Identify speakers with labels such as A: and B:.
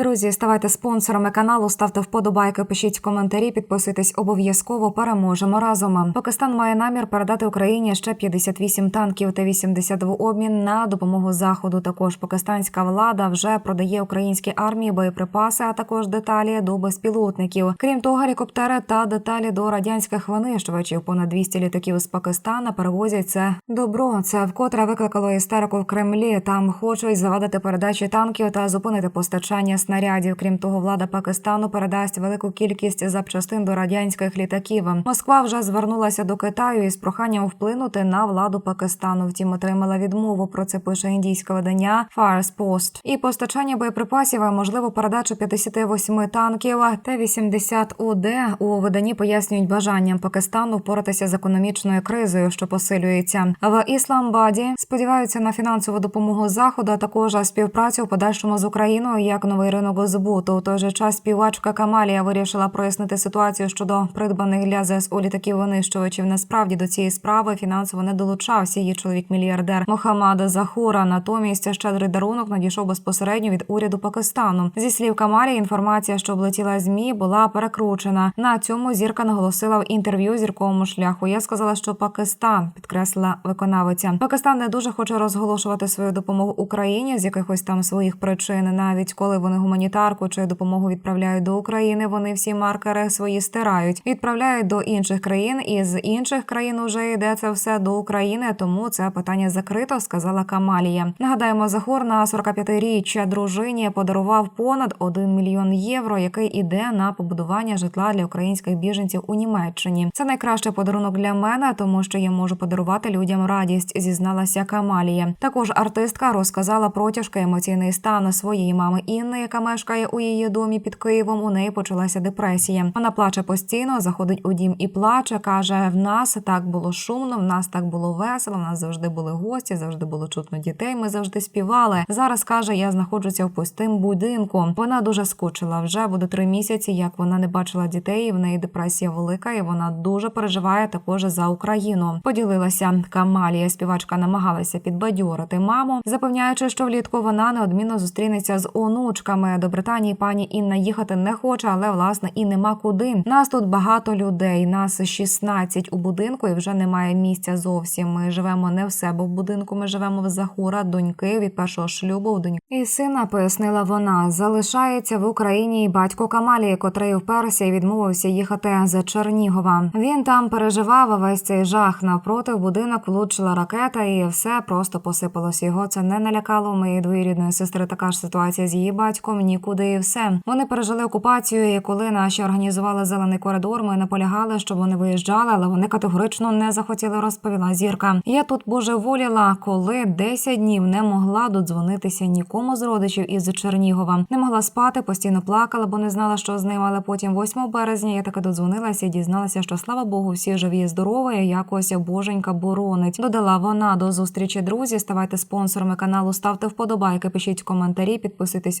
A: Друзі, ставайте спонсорами каналу, ставте вподобайки, пишіть коментарі, підписуйтесь обов'язково. Переможемо разом. Пакистан має намір передати Україні ще 58 танків та 80 в обмін на допомогу заходу. Також пакистанська влада вже продає українській армії боєприпаси, а також деталі до безпілотників. Крім того, гелікоптери та деталі до радянських винищувачів. Понад 200 літаків з Пакистана перевозять це добро. Це вкотре викликало істерику в Кремлі. Там хочуть завадити передачі танків та зупинити постачання снарядів. Крім того, влада Пакистану передасть велику кількість запчастин до радянських літаків. Москва вже звернулася до Китаю із проханням вплинути на владу Пакистану. Втім, отримала відмову. Про це пише індійське видання Fars Post. І постачання боєприпасів, а можливо, передачу 58 танків Т-80 УД у виданні пояснюють бажанням Пакистану впоратися з економічною кризою, що посилюється. В Ісламбаді сподіваються на фінансову допомогу заходу, а також співпрацю в подальшому з Україною як новий ринок збуту. У той же час співачка Камалія вирішила прояснити ситуацію щодо придбаних для ЗСУ літаків винищувачів. Насправді до цієї справи фінансово не долучався її чоловік-мільярдер Мохаммад Захура. Натомість щедрий дарунок надійшов безпосередньо від уряду Пакистану. Зі слів Камалії, інформація, що облетіла змі, була перекручена. На цьому зірка наголосила в інтерв'ю зірковому шляху. Я сказала, що Пакистан підкреслила виконавиця. Пакистан не дуже хоче розголошувати свою допомогу Україні з якихось там своїх причин. Навіть коли вони гуманітарку чи допомогу відправляють до України, вони всі маркери свої стирають, відправляють до інших країн, і з інших країн уже йде це все до України. Тому це питання закрито, сказала Камалія. Нагадаємо, Захор на 45-річчя дружині подарував понад 1 мільйон євро, який іде на побудування житла для українських біженців у Німеччині. Це найкращий подарунок для мене, тому що я можу подарувати людям радість, зізналася Камалія. Також артистка розказала про тяжкий емоційний стан своєї мами Інни, яка мешкає у її домі під Києвом. У неї почалася депресія. Вона плаче постійно, заходить у дім і плаче. каже: в нас так було шумно, в нас так було весело. В нас завжди були гості, завжди було чутно дітей. Ми завжди співали. Зараз каже, я знаходжуся в пустим будинку. Вона дуже скучила. Вже буде три місяці, як вона не бачила дітей. і В неї депресія велика, і вона дуже переживає також за Україну. Поділилася Камалія. Співачка намагалася підбадьорити маму, запевняючи, що влітку вона неодмінно зустрінеться з онучками. До Британії пані Інна їхати не хоче, але власне і нема куди. Нас тут багато людей. Нас 16 у будинку, і вже немає місця зовсім. Ми живемо не в себе в будинку. Ми живемо в Захура, доньки від першого шлюбу у доньки. І сина пояснила вона. Залишається в Україні і батько Камалії, котрий вперся і відмовився їхати за Чернігова. Він там переживав весь цей жах. Навпроти в будинок влучила ракета, і все просто посипалось. Його це не налякало. Моєї двоюрідної сестри така ж ситуація з її батьком. Нікуди і все. Вони пережили окупацію. І коли наші організували зелений коридор, ми наполягали, щоб вони виїжджали, але вони категорично не захотіли. Розповіла зірка. Я тут божеволіла, коли 10 днів не могла додзвонитися нікому з родичів із Чернігова. Не могла спати, постійно плакала, бо не знала, що з ним. Але потім, 8 березня, я таки додзвонилася і дізналася, що слава Богу, всі живі і здорові. Якось боженька боронить. Додала вона до зустрічі. Друзі, ставайте спонсорами каналу, ставте вподобайки, пишіть коментарі, підписуйтесь